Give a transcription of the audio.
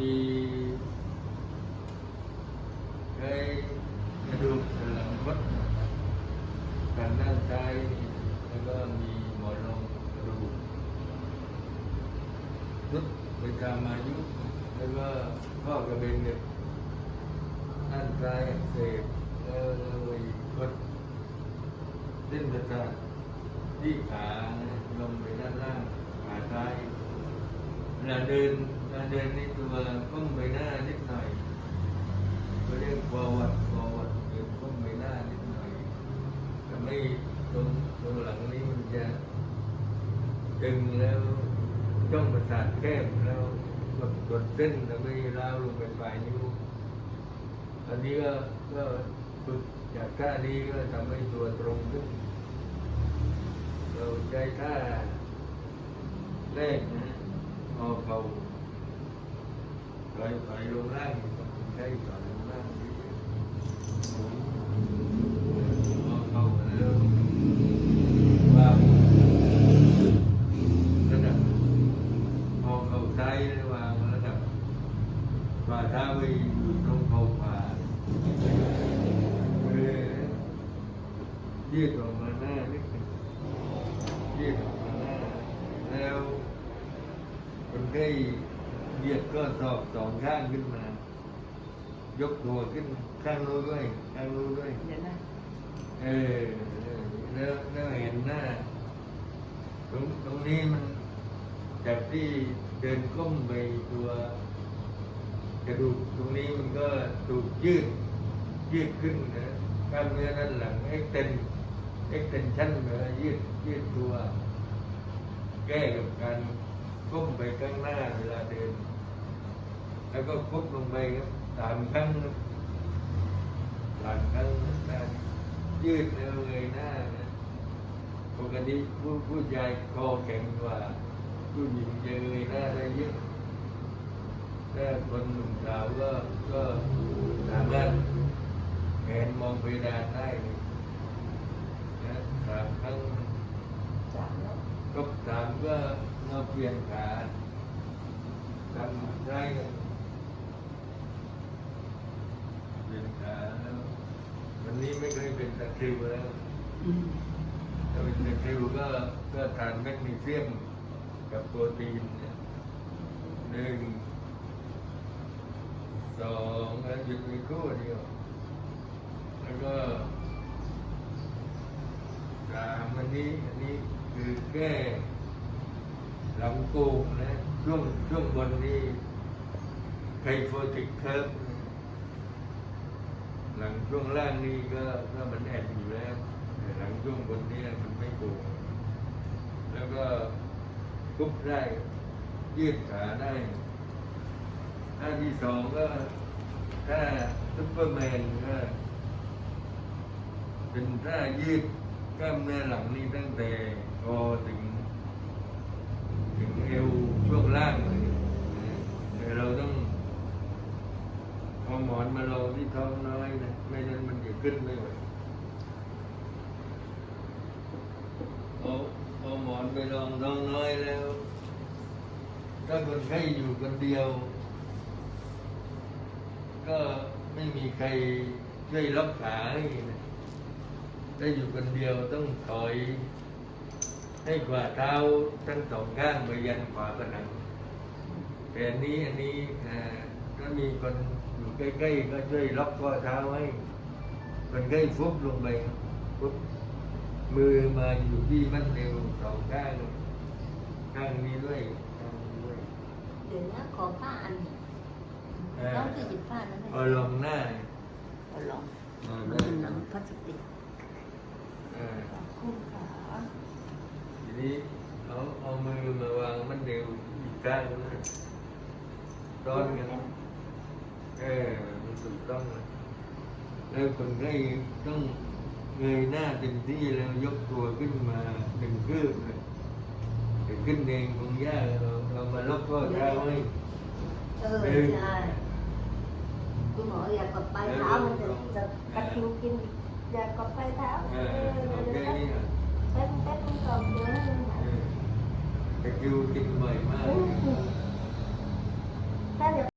มีเคยกระดูกสันหลังคดกันด้านซ้ายแล้วก็มีหมอนรองกระดูกรุดไปตามอายุแล้วก็ข้อกระเบนเนี่ยด้านซ้ายอักเสบแล้วเลยกดเส้นประสาทที่ขาลงไปด้านล่างขาซ้าย เวลาเดินเวลาเดินนี่ตัวก้มใบหน้านิดหน่อยเขาเรียก forward forward เดินก้มใบหน้านิดหน่อยแต่ไม่ตรงตรงหลังนี้มันจะดึงแล้วจ้องประสาทแคบแล้วกดกดเส้นแล้วไม่ล้าวลงไปปลายนิ้วอันนี้ก็ก็ฝึกจากท่านี้ก็ทำให้ตัวตรงขึ้น เราใช้ท่าแรกนะ งอเขาถอยถอยลงล่างต้องใช้ถอยลงล่างนี่อเขาแล้ววางระดับงอเข่าซ้ายแล้ววางระดับฝ่าเท้าไปอยู่ตรงเขาขวาเออยืดออกมาหน้านิดหนึงยืดออกมาหน้าแล้วคน ไข้เหยียดก็สอบสองข้างขึ้นมา ยกตัวขึ้นข้างโน้นด้วยข้างโน้นด้วยเดี๋ยวนะเออแล้วแล้วเห็นหน้า ตรงตรงนี้มันจากที่เดินก้มไปตัวกระดูกตรงนี้มันก็ถูกยืด ยืดขึ้นนะกล้ามเนื้อด้านหลังเอ็กเทนเอ็กเทนชั่นเนื้อยืดยืดตัว แก้กับการ ก้มไปข้างหน้าเวลาเดิน แล้วก็ก้มลงไปครับสามครั้งครับสามครั้งนะยืดแล้วเงยหน้านะปกติผู้ผู้ชายคอแข็งกว่า ผู้หญิงจะเงยหน้าได้เยอะถ้าคนหนุ่มสาวก็ก็สามารถแขนมองไปดานได้เลยนะสามครั้ง สามแล้ว ครบสามก็มา เปลี่ยนขาทำได้กันเปลี่ยนขาแล้ววันนี้ไม่เคยเป็นตะคริวแล้วถ้าเป็นตะคริวก็ก็ทานแมกนีเซียมกับโปรตีนหนึ่งสองแล้วหยุดไปคู่เดียวแล้วก็สามอันนี้อันนี้คือแก้ ลำโกงนะช่วงช่วงบนนี้ไคโฟติกเคิร์ฟหลังช่วงล่างนี่ก็ก็มันแอนอยู่แล้วหลังช่วงบนนี้มันไม่โกงแล้วก็คุบได้ยืดขาได้ท่าที่สองก็ถ้าซุปเปอร์แมนก็เป็นท่ายืดกล้ามเนื้อหลังนี่ตั้งแต่คอถึง ถึงเอวช่วงล่างเลยนะแต่เราต้องเอาหมอนมาลองที่ท้องน้อยนะไม่นั้นมันจะ ขึ้นไม่ไหวเอาเอาหมอนไปลองท้องน้อยแล้ว ถ้าคนไข้อยู่คนเดียว ก็ไม่มีใครช่วยล็อกขาให้นะถ้าอยู่คนเดียวต้องถอย ให้ขวาเท้าทั้งสองข้างไปยันขวาผนังแต่อันนี้อันนี้อ่าถ้ามีคนอยู่ใกล้ๆก็ช่วยล็อกข้อเท้าให้ คนใกล้ฟุบลงไปฟุบมือมาอยู่ที่มัดเอวสองข้างข้างนี้ด้วยข้างนี้ด้วยเดี๋ยวนะขอผ้าอันหนึ่งเออต้องสี่สิบผ้านะเอาลงหน้าเอาลองเอามัได้นหนังพลาสติกเออคู่ขาทีนี้เอาเอามือมาวางมันเดียวอีกข้างนะร้อนกันเออมันถูกต้องนะ แล้วคนไข้ต้องเงยหน้าเต็มที่แล้วยกตัวขึ้นมาหนึ่งคืบเลยแต่ขึ้นเองคงยากเราเรามาล็อกข้อเท้าไว้เออใช่คุณหมออยากกดปลายเท้ามันจะจะกระทิวกินอยากกดปลายเท้าเอเอออเอาเดี๋ยวแค่นี้นะแป๊บแป๊บนึงก่อนเดี๋ยวให้มันหายเออแต่คิวกินบ่อยมากถ้าเดี๋ยว